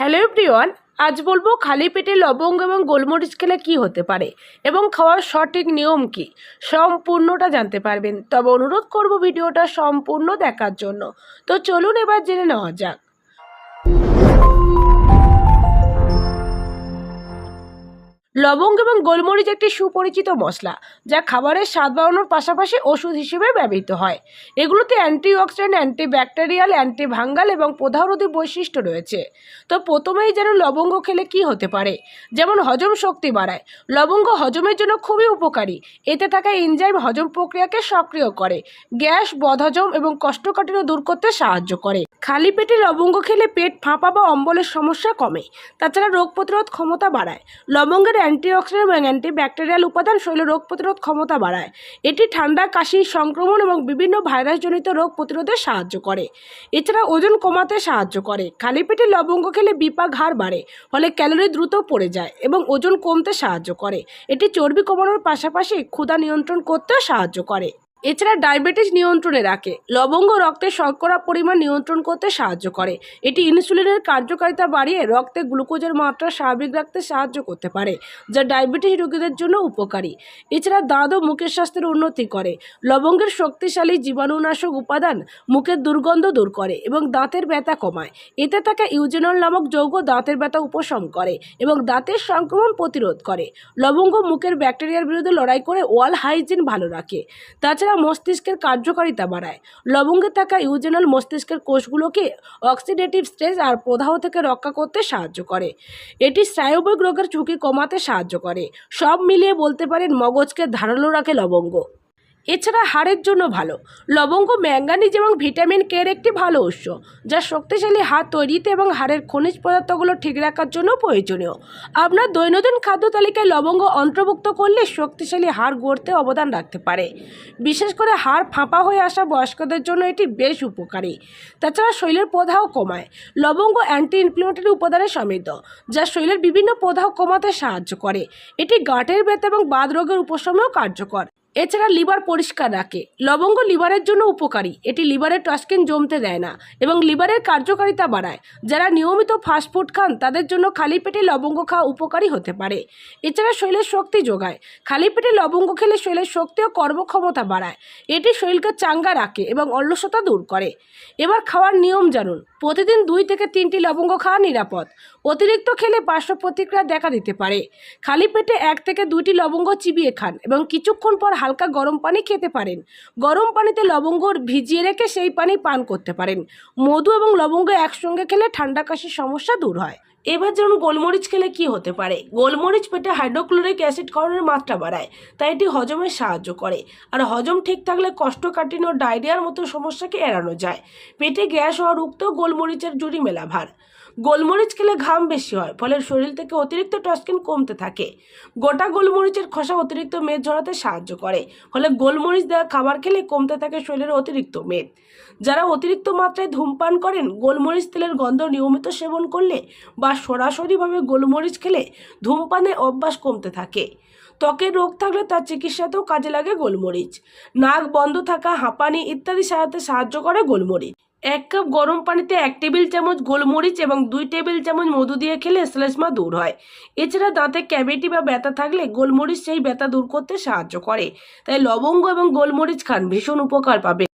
Hello everyone, আজ বলব খালি পেটে লবঙ্গ এবং গোলমরিচ খেলে কি হতে পারে এবং খাওয়ার সঠিক নিয়ম কি? সম্পূর্ণটা জানতে পারবেন। তবে অনুরোধ করব ভিডিওটা সম্পূর্ণ দেখার জন্য। তো চলুন এবার জেনে নেওয়া যাক। লবঙ্গ এবং গোলমরিচ একটি সুপরিচিত মশলা, যা খাবারের স্বাদ বাড়ানোর পাশাপাশি ওষুধ হিসেবে ব্যবহৃত হয়। এগুলোতে অ্যান্টিঅক্সিডেন্ট, অ্যান্টিব্যাকটেরিয়াল, অ্যান্টিভাঙ্গাল এবং প্রধারোধী বৈশিষ্ট্য রয়েছে। তো প্রথমেই যেন লবঙ্গ খেলে কি হতে পারে? যেমন হজম শক্তি বাড়ায়। লবঙ্গ হজমের জন্য খুবই উপকারী। এতে থাকা এনজাইম হজম প্রক্রিয়াকে সক্রিয় করে, গ্যাস, বদহজম এবং কষ্টকাঠিন্য দূর করতে সাহায্য করে। খালি পেটে লবঙ্গ খেলে পেট ফাঁপা বা অম্বলের সমস্যা কমে, তাছাড়া রোগ প্রতিরোধ ক্ষমতা বাড়ায়। লবঙ্গের অ্যান্টিঅক্সিডেন্ট এবং অ্যান্টি ব্যাকটেরিয়াল উপাদান শরীরে রোগ প্রতিরোধ ক্ষমতা বাড়ায়। এটি ঠান্ডা, কাশি, সংক্রমণ এবং বিভিন্ন ভাইরাসজনিত রোগ প্রতিরোধে সাহায্য করে। এছাড়া ওজন কমাতে সাহায্য করে। খালি পেটে লবঙ্গ খেলে বিপাক হার বাড়ে, ফলে ক্যালোরি দ্রুত পড়ে যায় এবং ওজন কমতে সাহায্য করে। এটি চর্বি কমানোর পাশাপাশি ক্ষুধা নিয়ন্ত্রণ করতেও সাহায্য করে। এছাড়া ডায়াবেটিস নিয়ন্ত্রণে রাখে। লবঙ্গ রক্তে শর্করা পরিমাণ নিয়ন্ত্রণ করতে সাহায্য করে। এটি ইনসুলিনের কার্যকারিতা বাড়িয়ে রক্তে গ্লুকোজের মাত্রা স্বাভাবিক রাখতে সাহায্য করতে পারে, যা ডায়াবেটিস রোগীদের জন্য উপকারী। এছাড়া দাঁত ও মুখের স্বাস্থ্যের উন্নতি করে। লবঙ্গের শক্তিশালী জীবাণুনাশক উপাদান মুখের দুর্গন্ধ দূর করে এবং দাঁতের ব্যথা কমায়। এতে থাকা ইউজেনল নামক যৌগ দাঁতের ব্যথা উপশম করে এবং দাঁতের সংক্রমণ প্রতিরোধ করে। লবঙ্গ মুখের ব্যাকটেরিয়ার বিরুদ্ধে লড়াই করে ওয়াল হাইজিন ভালো রাখে। তাছাড়া মস্তিষ্কের কার্যকারিতা বাড়ায়। লবঙ্গে থাকা ইউজেনাল মস্তিষ্কের কোষগুলোকে অক্সিডেটিভ স্ট্রেস আর প্রদাহ থেকে রক্ষা করতে সাহায্য করে। এটি স্নায়ুবিক রোগের ঝুঁকি কমাতে সাহায্য করে। সব মিলিয়ে বলতে পারেন মগজকে ধারালো রাখে লবঙ্গ। এছাড়া হাড়ের জন্য ভালো। লবঙ্গ ম্যাঙ্গানিজ এবং ভিটামিন কে এর একটি ভালো উৎস, যা শক্তিশালী হাড় তৈরিতে এবং হাড়ের খনিজ পদার্থগুলো ঠিক রাখার জন্য প্রয়োজনীয়। আপনার দৈনন্দিন খাদ্য তালিকায় লবঙ্গ অন্তর্ভুক্ত করলে শক্তিশালী হাড় গড়তে অবদান রাখতে পারে। বিশেষ করে হাড় ফাঁপা হয়ে আসা বয়স্কদের জন্য এটি বেশ উপকারী। তাছাড়া শরীরের প্রদাহ কমায়। লবঙ্গ অ্যান্টি ইনফ্লেমেটরি উপাদানে সমৃদ্ধ, যা শরীরের বিভিন্ন প্রদাহ কমাতে সাহায্য করে। এটি গাঁটের ব্যথা এবং বাদ রোগের উপশমেও কার্যকর। এছাড়া লিভার পরিষ্কার রাখে। লবঙ্গ লিভারের জন্য উপকারী। এটি লিভারের টক্সিন জমতে দেয় না এবং লিভারের কার্যকারিতা বাড়ায়। যারা নিয়মিত ফাস্টফুড খান, তাদের জন্য খালি পেটে লবঙ্গ খাওয়া উপকারী হতে পারে। এছাড়া শরীরের শক্তি যোগায়। খালি পেটে লবঙ্গ খেলে শরীরের শক্তি ও কর্মক্ষমতা বাড়ায়। এটি শরীরকে চাঙ্গা রাখে এবং অলসতা দূর করে। এবার খাওয়ার নিয়ম জানুন। প্রতিদিন দুই থেকে তিনটি লবঙ্গ খাওয়া নিরাপদ। অতিরিক্ত খেলে পার্শ্ব প্রতিক্রিয়া দেখা দিতে পারে। খালি পেটে এক থেকে দুইটি লবঙ্গ চিবিয়ে খান এবং কিছুক্ষণ পর হালকা গরম পানি খেতে পারেন। গরম পানিতে লবঙ্গ ভিজিয়ে রেখে সেই পানি পান করতে পারেন। মধু এবং লবঙ্গ একসঙ্গে খেলে ঠান্ডা কাশির সমস্যা দূর হয়। এবার যেমন গোলমরিচ খেলে কি হতে পারে? গোলমরিচ পেটে হাইড্রোক্লোরিক অ্যাসিড করণের মাত্রা বাড়ায়, তাই এটি হজমে সাহায্য করে। আর হজম ঠিক থাকলে কষ্টকাঠিন্য, ডায়রিয়ার মতো সমস্যাকে এড়ানো যায়। পেটে গ্যাস হওয়া রুখতেও গোলমরিচের জুড়ি মেলা ভার। গোলমরিচ খেলে ঘাম বেশি হয়, ফলে শরীর থেকে অতিরিক্ত টক্সিন কমতে থাকে। গোটা গোলমরিচের খোসা অতিরিক্ত মেদ ঝরাতে সাহায্য করে, ফলে গোলমরিচ দেওয়া খাবার খেলে কমতে থাকে শরীরের অতিরিক্ত মেদ। যারা অতিরিক্ত মাত্রায় ধূমপান করেন, গোলমরিচ তেলের গন্ধ নিয়মিত সেবন করলে বা সরাসরিভাবে গোলমরিচ খেলে ধূমপানের অভ্যাস কমতে থাকে। ত্বকের রোগ থাকলে তার চিকিৎসাতেও কাজে লাগে গোলমরিচ। নাক বন্ধ থাকা, হাঁপানি ইত্যাদি সারাতে সাহায্য করে গোলমরিচ। এক কাপ গরম পানিতে এক টেবিল চামচ গোলমরিচ এবং দুই টেবিল চামচ মধু দিয়ে খেলে শ্লেষ্মা দূর হয়। এছাড়া দাঁতে ক্যাভিটি বা ব্যথা থাকলে গোলমরিচ সেই ব্যথা দূর করতে সাহায্য করে। তাই লবঙ্গ এবং গোলমরিচ খান ভীষণ উপকার পাবে।